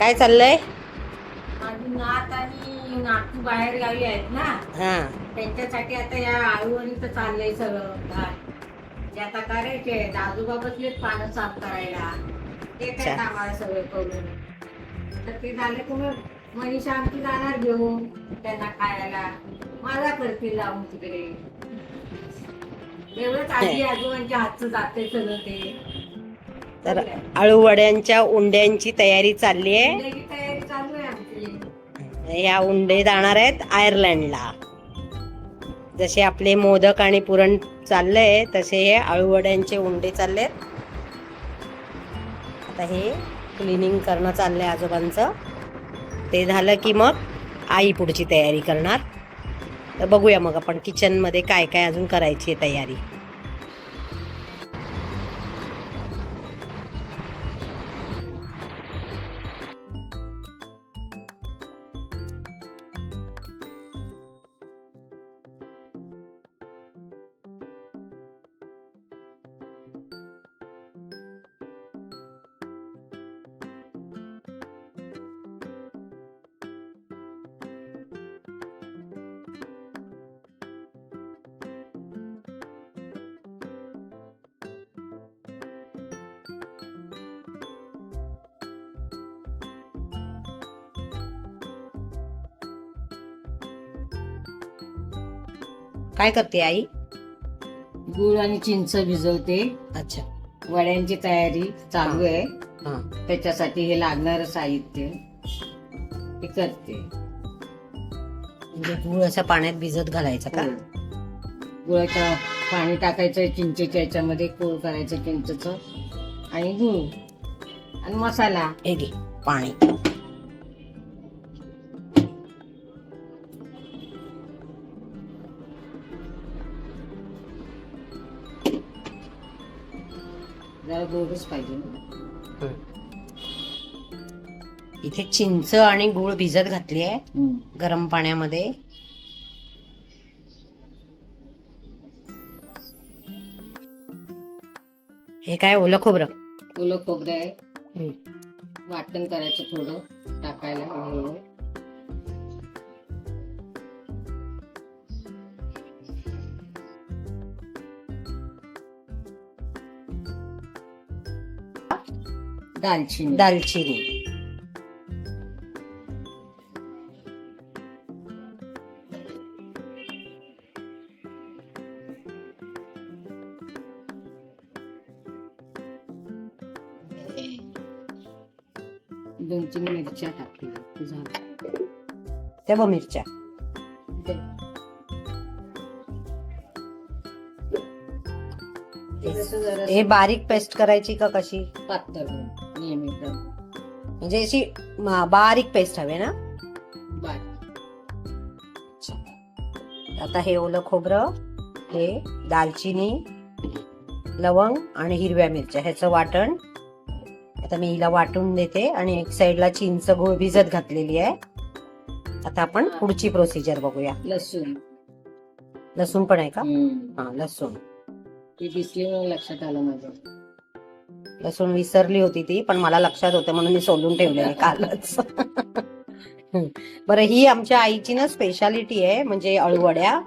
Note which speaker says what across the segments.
Speaker 1: काय चाललंय?
Speaker 2: माझी नात आणि नातू बाहेर गावी आहेत ना.
Speaker 1: हा.
Speaker 2: त्यांच्यासाठी आता या आळूवणीचं चाललंय सगळं घाट. ते आता करायचे आजोबा बसलेत पानं साफ करायला. ते काय
Speaker 1: अच्छा.
Speaker 2: कामाला सगळं करून तर ते झाले की मग मनीषा आमची जाणार घेऊन त्यांना खायला. मला करतील लावून तिकडे. एवढंच आजी आजोबांच्या हातचं जाते सगळं ते.
Speaker 1: तर आळूवड्यांच्या उंड्यांची तयारी चालली आहे.
Speaker 2: आहे
Speaker 1: या उंडे जाणार आहेत आयर्लंडला. जसे आपले मोदक आणि पुरण चाललंय तसे हे आळूवड्यांचे उंडे चाललेत. आता हे क्लिनिंग करणं चाललंय आजोबांचं. ते झालं की मग आई पुढची तयारी करणार. तर बघूया मग आपण किचनमध्ये काय काय अजून करायची आहे तयारी. काय करते आई?
Speaker 2: गुळ आणि चिंच भिजवते.
Speaker 1: अच्छा.
Speaker 2: वड्यांची तयारी चालू आहे.
Speaker 1: हा
Speaker 2: त्याच्यासाठी हे लागणार साहित्य हे करते.
Speaker 1: म्हणजे गूळ असं पाण्यात भिजत घालायचं का?
Speaker 2: गुळाचं पाणी टाकायचं चिंचेच्या याच्यामध्ये कोळ करायचं चिंचचं आणि गुळ आणि मसाला.
Speaker 1: हे घे पाणी.
Speaker 2: जरा गोडच पाहिजे.
Speaker 1: इथे चिंच आणि गूळ भिजत घातली आहे. गरम पाण्यामध्ये हे काय ओलं खोबरं
Speaker 2: ओलं खोबरं आहे. वाटण करायचं थोडं टाकायला हळूहळू. दालचिनी.
Speaker 1: दालचिनी.
Speaker 2: दोन तीन मिरच्या टाकल्या झालं.
Speaker 1: बघ मिरच्या. हे बारीक पेस्ट करायची का कशी?
Speaker 2: पातळ.
Speaker 1: म्हणजे अशी म- बारीक पेस्ट हवे ना?
Speaker 2: बारीक.
Speaker 1: आता हे ओलं खोबरं हे दालचिनी लवंग आणि हिरव्या मिरच्या ह्याचं वाटण. आता मी हिला वाटून देते आणि एक साइडला चिंच गुळ भिजत घातलेली आहे. आता आपण पुढची प्रोसिजर बघूया.
Speaker 2: लसूण.
Speaker 1: लसूण पण आहे का. हा लसूण.
Speaker 2: लक्षात आलं माझं.
Speaker 1: लसूण विसरली होती ती पण मला लक्षात होतं म्हणून मी सोलून ठेवले कालच. बरं ही आमच्या आईची ना स्पेशालिटी आहे म्हणजे अळूवड्या.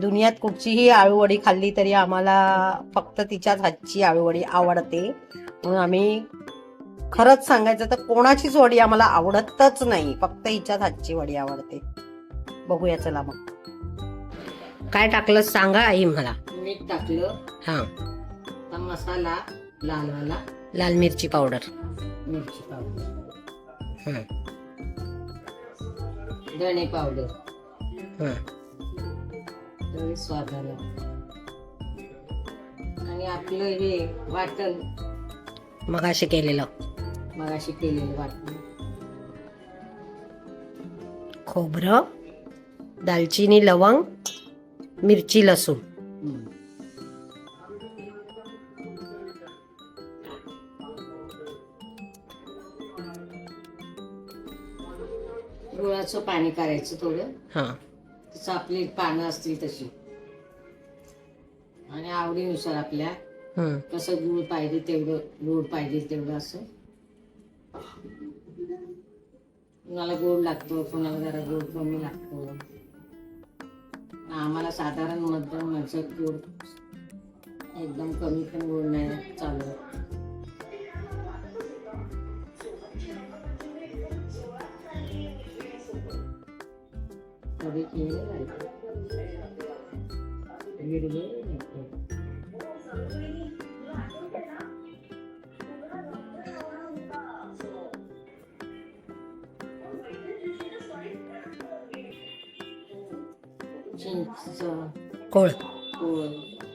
Speaker 1: दुनियात कुठचीही आळूवडी खाल्ली तरी आम्हाला फक्त तिच्याच हातची आळूवडी आवडते. म्हणून आम्ही खरंच सांगायचं तर कोणाचीच वडी आम्हाला आवडतच नाही फक्त हिच्याच हातची वडी आवडते. बघूया चला मग. काय टाकलं सांगा आई मला.
Speaker 2: मीठ टाकलं.
Speaker 1: हा.
Speaker 2: मसाला. लालवाला
Speaker 1: लाल मिरची पावडर.
Speaker 2: मिरची पावडर.
Speaker 1: हं,
Speaker 2: धणे पावडर.
Speaker 1: हं.
Speaker 2: तरी स्वादाला. आणि आपलं हे वाटण.
Speaker 1: मग असे केलेलं.
Speaker 2: मगाशी केलेलं वाटण.
Speaker 1: खोबरं दालचिनी लवंग मिरची लसूण.
Speaker 2: गुळाचं पाणी करायचं थोडं.
Speaker 1: हा.
Speaker 2: तसं आपली पानं असतील तशी. आणि आवडीनुसार आपल्या
Speaker 1: हं.
Speaker 2: कसं गुळ पाहिजे तेवढं गोड पाहिजे तेवढं असं. कुणाला गोड लागतो कुणाला जरा गोड कमी लागतो. आम्हाला साधारण मध्यम माझं गोड. एकदम कमी पण गोड नाही चालत कधी केलं नाही. विरघळलं नाही. चिंच
Speaker 1: कोळ
Speaker 2: गोळ आंबट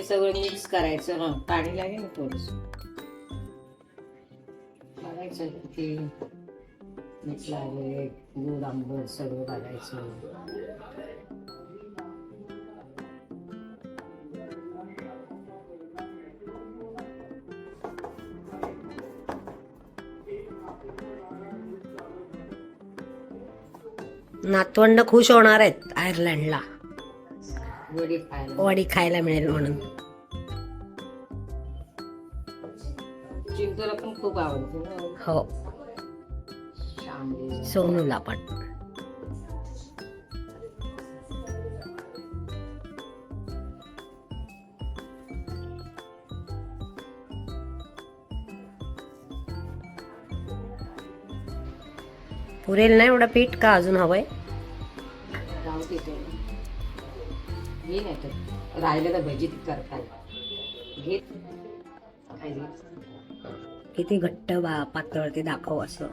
Speaker 2: हे सगळं मिक्स करायचं हा. पाणी लागेल ना थोडस? बघायचं किती मीठ लागले दूध आंबट सगळं घालायचं
Speaker 1: नातवंड खुश होणार आहेत आयर्लंडला.
Speaker 2: वडी खायला.
Speaker 1: मिळेल म्हणून.
Speaker 2: पण खूप आवडते ना.
Speaker 1: हो. सोनूला पण. पुरेल नाही एवढं पीठ का अजून हवंय?
Speaker 2: घे नाही तर राहिलं तर भजी करता घे. काय घे?
Speaker 1: किती घट्ट बा पातळ ते दाखव असं.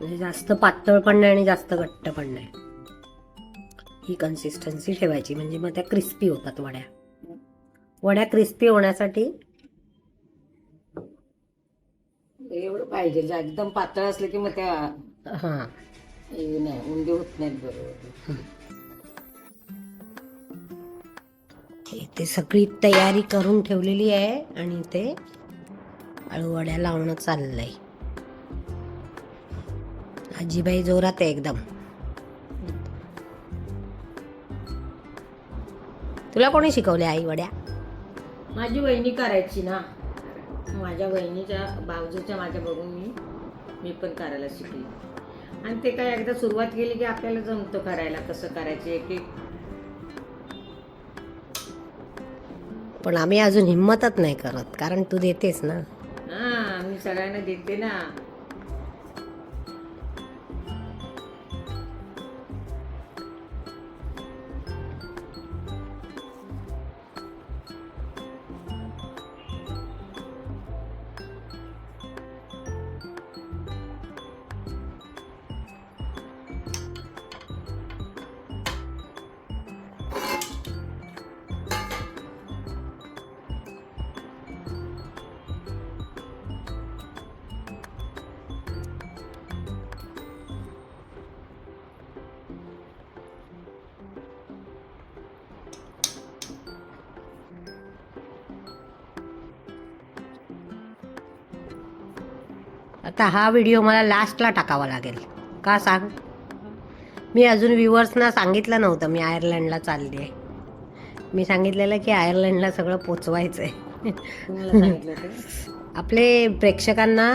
Speaker 1: म्हणजे जास्त पातळ पण नाही आणि जास्त घट्ट पण नाही. ही कन्सिस्टन्सी ठेवायची म्हणजे मग त्या क्रिस्पी होतात वड्या. वड्या क्रिस्पी होण्यासाठी
Speaker 2: एवढं पाहिजे एकदम पातळ असलं की मग त्या
Speaker 1: हां.
Speaker 2: हे नाही उंडे होत नाहीत बरोबर.
Speaker 1: इथे सगळी तयारी करून ठेवलेली आहे आणि ते अळूवड्या लावणं चाललंय. आजीबाई जोरात आहे एकदम. तुला कोणी शिकवले आई वड्या
Speaker 2: माझी वहिनी करायची ना. माझ्या वहिनीच्या भाऊजीच्या माझ्या बघून मी मी पण करायला शिकली. आणि ते काय एकदा सुरुवात केली की आपल्याला जमतं करायला कसं करायचं एक एक
Speaker 1: पण आम्ही अजून हिंमतच नाही करत कारण तू देतेस ना.
Speaker 2: हा मी सगळ्यांना देते ना.
Speaker 1: आता हा व्हिडिओ मला लास्टला टाकावा लागेल. का सांग? मी अजून व्ह्युअर्सना सांगितलं नव्हतं मी आयर्लंडला चालली आहे. मी सांगितलेलं की आयर्लंडला सगळं पोचवायचं आहे आपले प्रेक्षकांना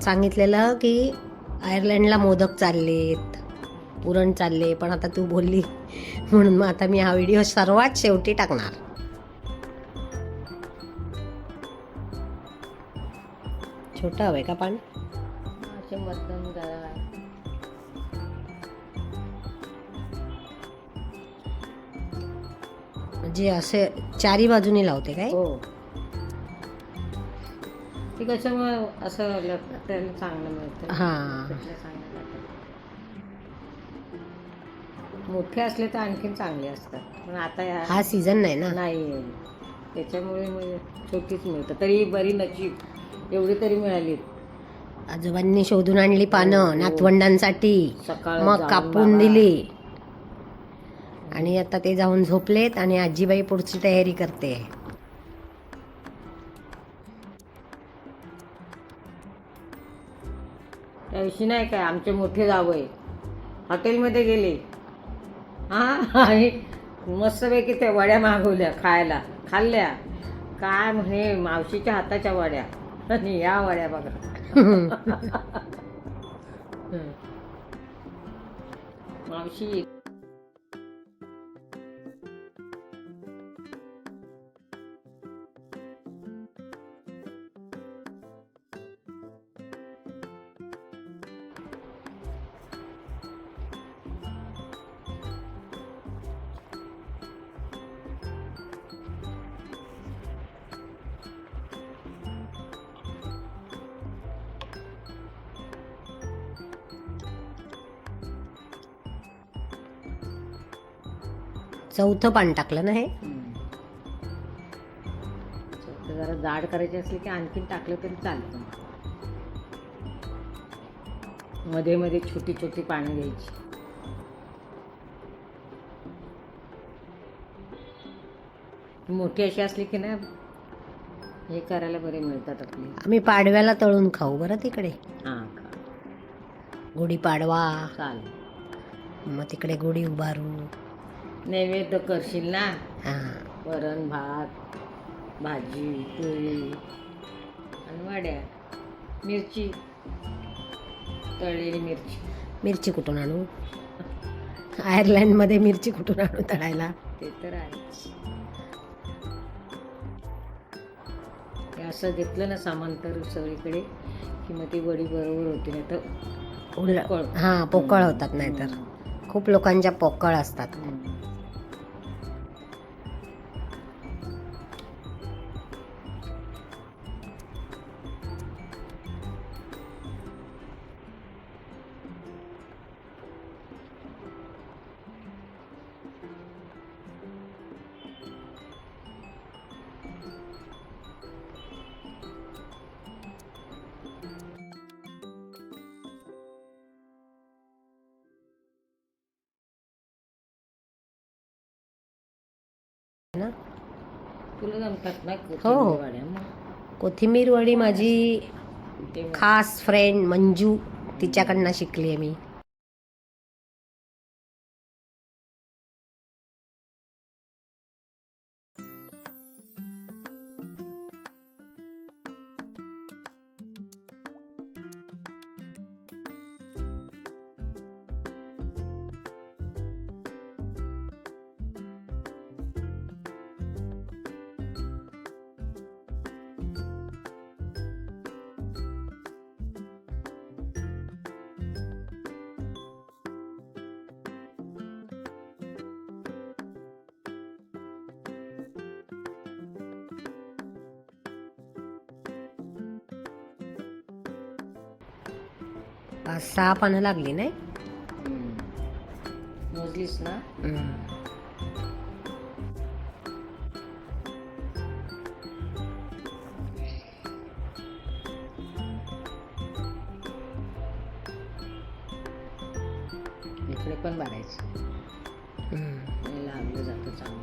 Speaker 1: सांगितलेलं की आयर्लंडला मोदक चाललेत पुरण चालले पण आता तू बोलली. म्हणून मग आता मी हा व्हिडिओ सर्वात शेवटी टाकणार. छोटं हवंय का पाणी
Speaker 2: असे मध्यम जरा
Speaker 1: म्हणजे असे चारी बाजूनी लावते काय?
Speaker 2: हो. ते कसं मग असं आपल्याला चांगलं मिळतं.
Speaker 1: हा.
Speaker 2: कुठलं चांगलं लागतं. मोठे असले तर आणखीन चांगले असतात. पण आता या
Speaker 1: हा सीझन नाही ना?
Speaker 2: नाही त्याच्यामुळे मग छोटीच मिळतं. तरी बरी नजीब एवढी तरी मिळाली.
Speaker 1: आजोबांनी शोधून आणली पानं नातवंडांसाठी.
Speaker 2: सकाळ
Speaker 1: मग
Speaker 2: जाऊन
Speaker 1: कापून
Speaker 2: बाबा.
Speaker 1: दिली. आणि आता ते जाऊन झोपलेत आणि आजीबाई पुढची तयारी करते.
Speaker 2: त्या दिवशी नाही काय आमचे मोठे जावय हॉटेलमध्ये गेले. हा आणि मस्तपैकी त्या वड्या मागवल्या खायला. खाल्ल्या. काय म्हणे मावशीच्या हाताच्या वड्या. आणि या वड्या बघा मावशी
Speaker 1: चौथं पान टाकलं ना हे?
Speaker 2: जरा जाड करायची असली की आणखीन टाकलं तरी चालतं. मध्ये मध्ये छोटी छोटी पानं घ्यायची. मोठी अशी असली की ना हे करायला बरे मिळतात आपले.
Speaker 1: आम्ही पाडव्याला तळून खाऊ बरं तिकडे.
Speaker 2: हां
Speaker 1: गुढी पाडवा
Speaker 2: चालेल.
Speaker 1: मग तिकडे गुढी उभारू.
Speaker 2: नैवेद्य करशील ना?
Speaker 1: हा.
Speaker 2: वरण भात भाजी पोळी आणि वड्या. मिरची. तळलेली मिरची.
Speaker 1: मिरची कुठून आणू? आयर्लंडमध्ये मिरची कुठून आणू तळायला?
Speaker 2: ते तर आहे हे असं घेतलं ना सामान तर सगळीकडे की मग ती वडी बरोबर होती नाही तर
Speaker 1: उल
Speaker 2: पोकळ.
Speaker 1: हा पोकळ होतात नाहीतर. खूप लोकांच्या पोकळ असतात.
Speaker 2: तुला जमतात ना
Speaker 1: हो.
Speaker 2: वड्या मग.
Speaker 1: कोथिंबीर वडी माझी खास फ्रेंड मंजू तिच्याकडनं शिकली आहे मी. पाच सहा पानं लागली नाही.
Speaker 2: मोजलीस ना. इकडे पण भरायचं लागलं जातं चांगलं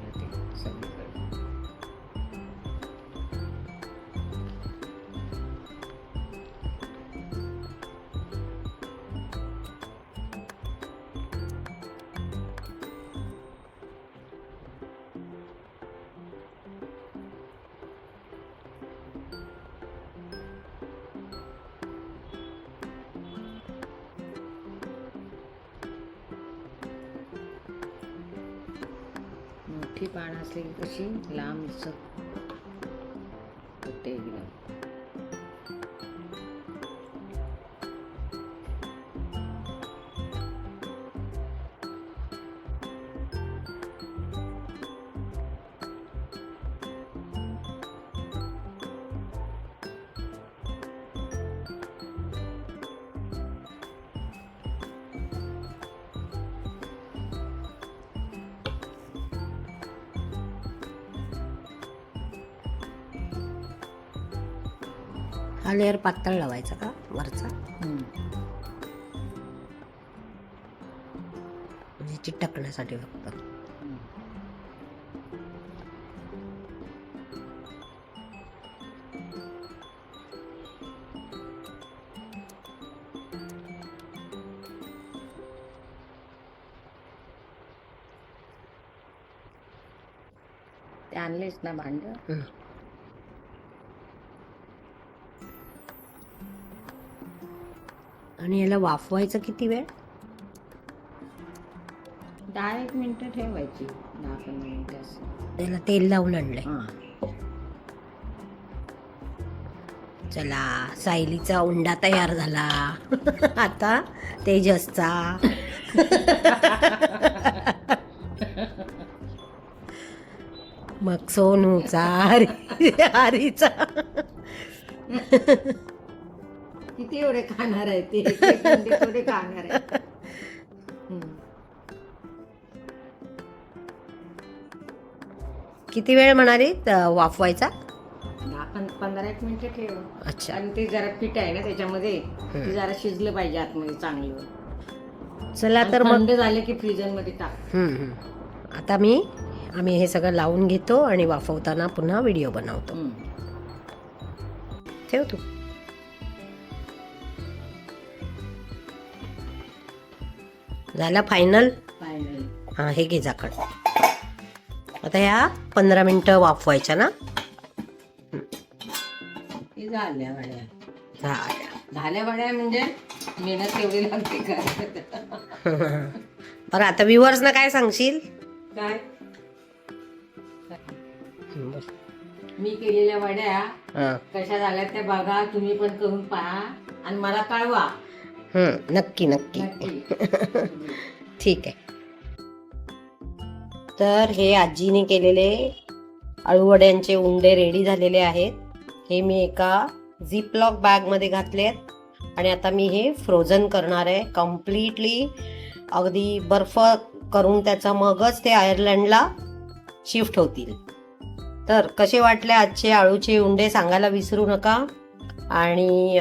Speaker 2: मोठी पानं असली कशी? लांब दिसत होते
Speaker 1: हा लेअर पातळ लावायचा का वरचा. म्हणजे चिटकण्यासाठी फक्त.
Speaker 2: ते आणलेच ना भांड?
Speaker 1: आणि याला वाफवायचं किती वेळ?
Speaker 2: दहा एक मिनिटं ठेवायची. दहा पंधरा मिनिटं असं.
Speaker 1: त्याला तेल लावून आणलंय.
Speaker 2: हां.
Speaker 1: चला सायलीचा उंडा तयार झाला. आता तेजसचा. मग सोनूचा हरी हरीचा.
Speaker 2: किती एवढे खाणार आहे ते? थोडे खाणार आहे.
Speaker 1: किती वेळ म्हणाली वाफवायचा?
Speaker 2: पं- पंधरा एक मिनिटं ठेव.
Speaker 1: अच्छा.
Speaker 2: आणि ते जरा पीठ आहे ना त्याच्यामध्ये. ते जरा शिजलं पाहिजे आतमध्ये चांगलं.
Speaker 1: चला तर मग
Speaker 2: झाले की फ्रीजरमध्ये टाक.
Speaker 1: हम्म, हम्म. आता मी आम्ही हे सगळं लावून घेतो आणि वाफवताना पुन्हा व्हिडिओ बनवतो.
Speaker 2: हम्म.
Speaker 1: ठेव तू. झाला फायनल. हा हे घे झाकण. आता ह्या पंधरा मिनिटं वाफवायच्या ना?
Speaker 2: झाल्या
Speaker 1: झाल्या.
Speaker 2: झाल्या वड्या म्हणजे मेहनत तेवढी लागते का?
Speaker 1: बरं आता व्ह्युअर्सना काय सांगशील?
Speaker 2: काय? मी केलेल्या वड्या. कशा झाल्या त्या बघा तुम्ही पण करून पहा आणि मला कळवा.
Speaker 1: नक्की नक्की.
Speaker 2: नक्की.
Speaker 1: ठीक आहे. तर हे आजीने केलेले अळूवड्यांचे उंडे रेडी झालेले आहेत. हे मी एका झिपलॉक बॅगमध्ये घातले आहेत आणि आता मी हे फ्रोझन करणार आहे. कम्प्लिटली अगदी बर्फ करून त्याचा मगच ते आयर्लंडला शिफ्ट होतील. तर कसे वाटले आजचे आळूचे उंडे सांगायला विसरू नका. आणि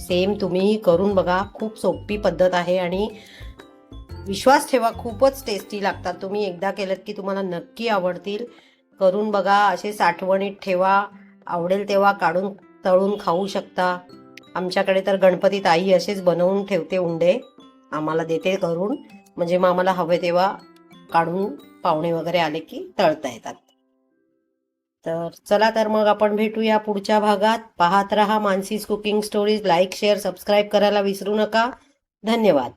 Speaker 1: सेम तुम्ही करून बघा. खूप सोपी पद्धत आहे आणि विश्वास ठेवा खूपच टेस्टी लागतात. तुम्ही एकदा केलं की तुम्हाला नक्की आवडतील. करून बघा असे साठवणीत ठेवा. आवडेल तेव्हा काढून तळून खाऊ शकता. आमच्याकडे तर गणपती ताई असेच बनवून ठेवते उंडे. आम्हाला देते करून. म्हणजे मग आम्हाला हवे तेव्हा काढून पाहुणे वगैरे आले की तळता येतात. तर चला तर मग आपण भेटूया पुढच्या भागात. पाहत रहा Mansi's cooking stories. Like share subscribe करायला विसरू नका. धन्यवाद.